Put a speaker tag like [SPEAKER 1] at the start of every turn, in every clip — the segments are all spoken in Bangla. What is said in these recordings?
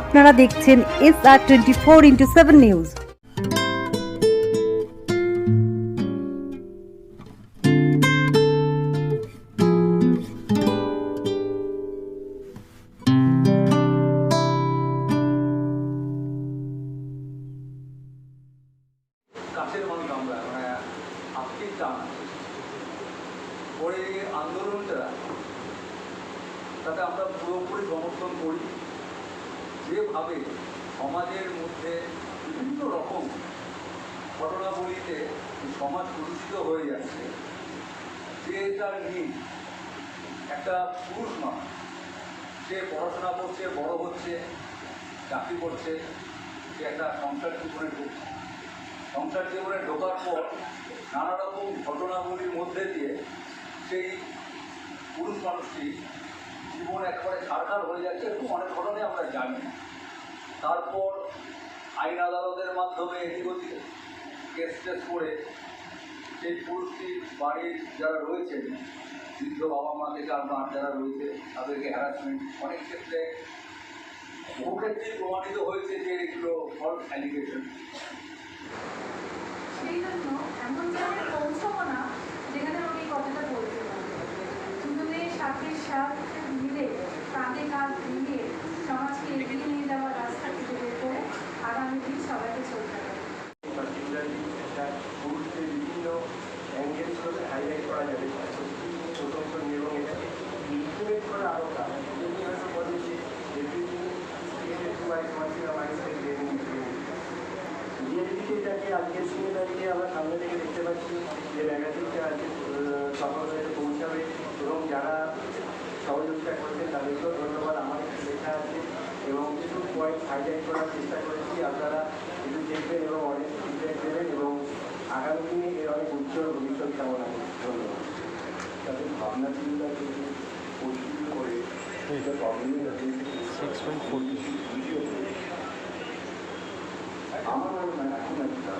[SPEAKER 1] আপনারা দেখছেন S R twenty four into seven news.
[SPEAKER 2] আন্দোলনটা, তাতে আমরা পুরোপুরি সমর্থন করি যেভাবে সমাজের মধ্যে বিভিন্ন রকম ঘটনাবলিতে সমাজ প্রদূষিত হয়ে যাচ্ছে, যে তার নিজ একটা পুরুষ মানুষ সে পড়াশোনা করছে, বড় হচ্ছে, চাকরি করছে, সে একটা সংসার জীবনে ঢুকছে। সংসার জীবনে ঢোকার পর নানা রকম ঘটনাগুলির মধ্যে দিয়ে সেই পুরুষ মানুষটি জীবন একবারে ছাড়খাড় হয়ে যাচ্ছে, এরকম অনেক ঘটনাই আমরা জানি। তারপর আইন আদালতের মাধ্যমে এদিক ওদিক কেস টেস করে সেই পুরুষটি বাড়ির যারা রয়েছেন, বৃদ্ধ বাবা মা থেকে আপনার যারা রয়েছে, তাদেরকে হ্যারাসমেন্ট অনেক ক্ষেত্রে বহু ক্ষেত্রেই প্রমাণিত হয়েছে যে এগুলো ফলস অ্যালিগেশন
[SPEAKER 3] সেই জন্য এমন জায়গায় পৌঁছাবো না যেখানে আমি এই কথাটা বলতে পারব দুজনে সাথে সাথ মিলে কাঁধে কাঁধ মিলিয়ে সমাজকে এগিয়ে নিয়ে যাওয়ার রাস্তা খুঁজে বের করে আগামী দিন সবাইকে চলতে হবে
[SPEAKER 4] পার্টিকুলারলি একটা পুরুষদের বিভিন্ন অ্যাঙ্গেলসগুলোকে হাইলাইট করা যাবে স্বতন্ত্র নিয়ে এবং এটাকে ইমপ্লিমেন্ট করা আরও কাজ যদি হয়তো বলে যে এভরিথিং ক্রিয়েটেড টু মাই মার্সিনা মাইন্ডসেট রিয়েলিটিতে সহযোগিতা করছেন তাদেরকেও ধন্যবাদ আমার লেখা আছে এবং কিছু পয়েন্ট হাইলাইট করার চেষ্টা করেছি আপনারা একটু দেখবেন এবং অনেক ফিডব্যাক দেবেন এবং আগামী দিনে এর অনেক উজ্জ্বল ভবিষ্যৎ কামনা করি ধন্যবাদ। তাদের ভাবনা চিন্তাকে পরিশুদ্ধ করে এটা প্রবলেমের সিক্স পয়েন্ট ফোর আমার এখন একটা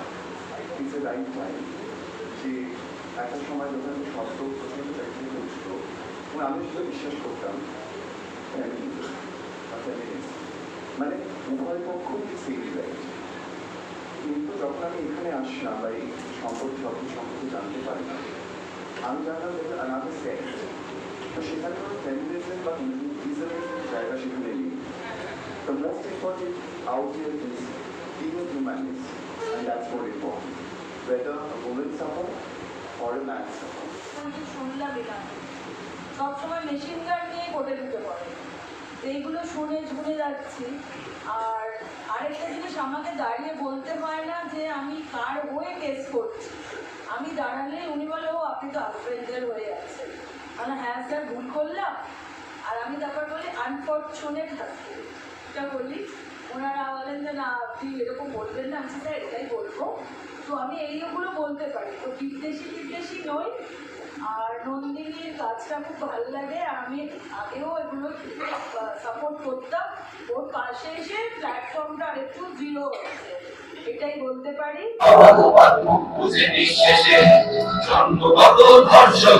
[SPEAKER 4] ইটস এ রাইট যে একটা সময় যখন আমি শব্দ প্রচণ্ড উঠত আমি সেটা বিশ্বাস করতাম মানে উভয় পক্ষ সেম রাইট কিন্তু যখন আমি এখানে আসলাম বা এই সম্পর্কে শব্দ সম্পর্কে জানতে পারলাম আমি জানলাম আনাদের সেক্স তো সেখানে ফেমিনিজম বা ইজমের জায়গা সেখানে নেই। The most important out here is being humanist, and that's more important. Whether a woman suffer or a man suffer.
[SPEAKER 5] শুনলাম সবসময় মেশিন গান নিয়ে কোটে ঢুকে পড়ে। এইগুলো শুনে শুনে যাচ্ছি। আর আরেকটা জিনিস আমাকে দাঁড়িয়ে বলতে হয় না যে আমি কার হয়ে কেস করছি। আমি দাঁড়ালে উনি বলে ও আপনি তো আফ্রেন্ডের হয়ে আছেন। হ্যাঁ ভুল করলাম? আর আমি তারপর বলি আনফর্চুনেট এটা বলি। ওনারা বলেন যে, না, আপনি এরকম বলবেন না। আমি স্যার, এটাই বলব। তো আমি এইগুলো বলতে পারি। তো বিদ্বেষী বিদ্বেষী নই। আর নন্দিনীর কাজটা খুব ভালো লাগে। আর আমি আগেও এগুলো সাপোর্ট করতাম। ওর পাশে এসে প্ল্যাটফর্মটা আরেকটু জিরো হচ্ছে এটাই বলতে পারি।
[SPEAKER 6] জন্মগত ধর্ষক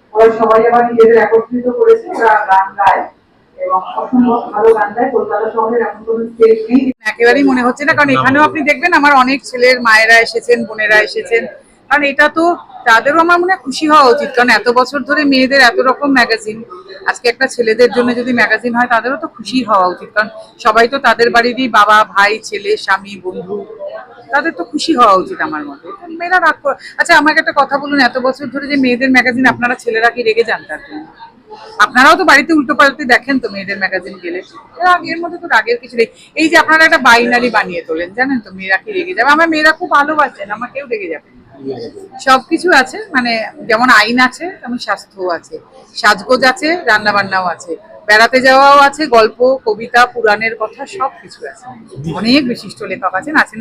[SPEAKER 7] ওরা সবাই আবার নিজেদের একত্রিত করেছে ওরা গান গায়
[SPEAKER 8] একেবারেই মনে হচ্ছে না কারণ এখানেও আপনি দেখবেন আমার অনেক ছেলের মায়েরা এসেছেন বোনেরা এসেছেন। কারণ এটা তো তাদেরও আমার মনে হয় খুশি হওয়া উচিত কারণ এত বছর ধরে মেয়েদের এত রকম ম্যাগাজিন আজকে একটা ছেলেদের জন্য যদি ম্যাগাজিন হয় তাদেরও তো খুশি হওয়া উচিত। কারণ সবাই তো তাদের বাড়িরই বাবা ভাই ছেলে স্বামী বন্ধু। তাদের তো খুশি হওয়া উচিত আমার মতে। মেয়েরা রাগ আচ্ছা আমাকে একটা কথা বলুন, এত বছর ধরে যে মেয়েদের ম্যাগাজিন আপনারা ছেলেরা কি রেগে যান তার জন্য? আপনারাও তো বাড়িতে উল্টো পাল্টে দেখেন তো মেয়েদের ম্যাগাজিন গেলে। এর মধ্যে তো রাগের কিছু নেই। এই যে আপনারা একটা বাইনারি বানিয়ে তোলেন, জানেন তো মেয়েরা কি রেগে যাবে? আমার মেয়েরা খুব ভালোবাসেন আমাকেও রেগে যাবে না। সবকিছু আছে মানে যেমন আইন আছে, তেমন স্বাস্থ্যও আছে। সাজগোজ আছে রান্না বান্নাও আছে। বেড়াতে যাওয়াও আছে, গল্প, কবিতা, পুরাণের কথা সব কিছু আছে। অনেক বিশিষ্ট লেখক আছেন আছেন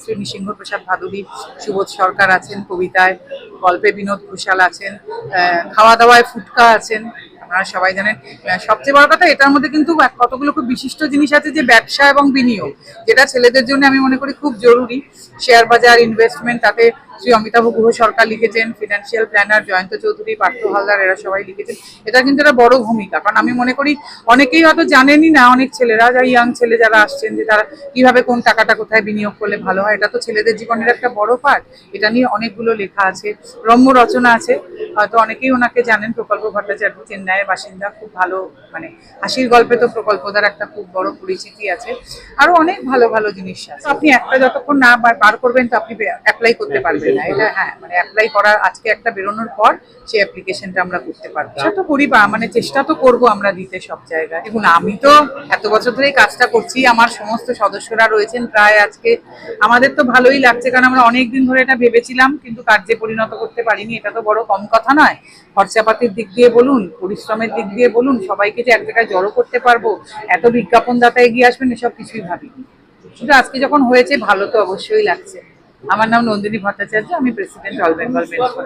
[SPEAKER 8] শ্রী নৃসিংহ প্রসাদ ভাদুরী, সুবোধ সরকার আছেন কবিতায়, গল্পে বিনোদ ঘোষাল আছেন খাওয়া দাওয়ায় ফুটকা আছেন, আপনারা সবাই জানেন। সবচেয়ে বড় কথা, এটার মধ্যে কিন্তু কতগুলো খুব বিশিষ্ট জিনিস আছে যে ব্যবসা এবং বিনিয়োগ, যেটা ছেলেদের জন্য আমি মনে করি খুব জরুরি। শেয়ার বাজার ইনভেস্টমেন্ট তাতে শ্রী অমিতাভ গুহ সরকার লিখেছেন ফিনান্সিয়াল প্ল্যানার জয়ন্ত চৌধুরী পার্থ হালদার এরা সবাই লিখেছেন। এটা কিন্তু একটা বড় ভূমিকা কারণ আমি মনে করি অনেকেই হয়তো জানেনই না অনেক ছেলেরা যা ইয়াং ছেলে যারা আসছেন যে তারা কীভাবে কোন টাকাটা কোথায় বিনিয়োগ করলে ভালো হয় এটা তো ছেলেদের জীবনের একটা বড় পার্ট এটা নিয়ে অনেকগুলো লেখা আছে রম্য রচনা আছে। হয়তো অনেকেই ওনাকে জানেন প্রকল্প ভট্টাচার্য চেন্নাইয়ের বাসিন্দা খুব ভালো মানে হাসির গল্পে তো প্রকল্প প্রকল্পদার একটা খুব বড় পরিচিতি আছে। আরও অনেক ভালো ভালো জিনিস আছে। আপনি একটা যতক্ষণ না বার করবেন তো আপনি অ্যাপ্লাই করতে পারবেন। না। এটা হ্যাঁ মানে অ্যাপ্লাই করার আজকে একটা বেরোনোর পর সেই অ্যাপ্লিকেশনটা আমরা করতে পারব। সেটা তো করি বা মানে চেষ্টা তো করব আমরা দিতে সব জায়গায়। দেখুন আমি তো এত বছর ধরে কাজটা করছি আমার সমস্ত সদস্যরা রয়েছেন প্রায় আজকে। আমাদের তো ভালোই লাগছে কারণ আমরা অনেক দিন ধরে এটা ভেবেছিলাম কিন্তু কার্যে পরিণত করতে পারিনি। এটা তো বড় কম কথা নয়। খরচাপাতির দিক দিয়ে বলুন পরিশ্রমের দিক দিয়ে বলুন সবাইকে যে এক জায়গায় জড়ো করতে পারব এত বিজ্ঞাপনদাতা এগিয়ে আসবেন এসব কিছুই ভাবিনি। কিন্তু আজকে যখন হয়েছে ভালো তো অবশ্যই লাগছে। আমার নাম নন্দিনী ভট্টাচার্য আমি প্রেসিডেন্ট অল বেঙ্গল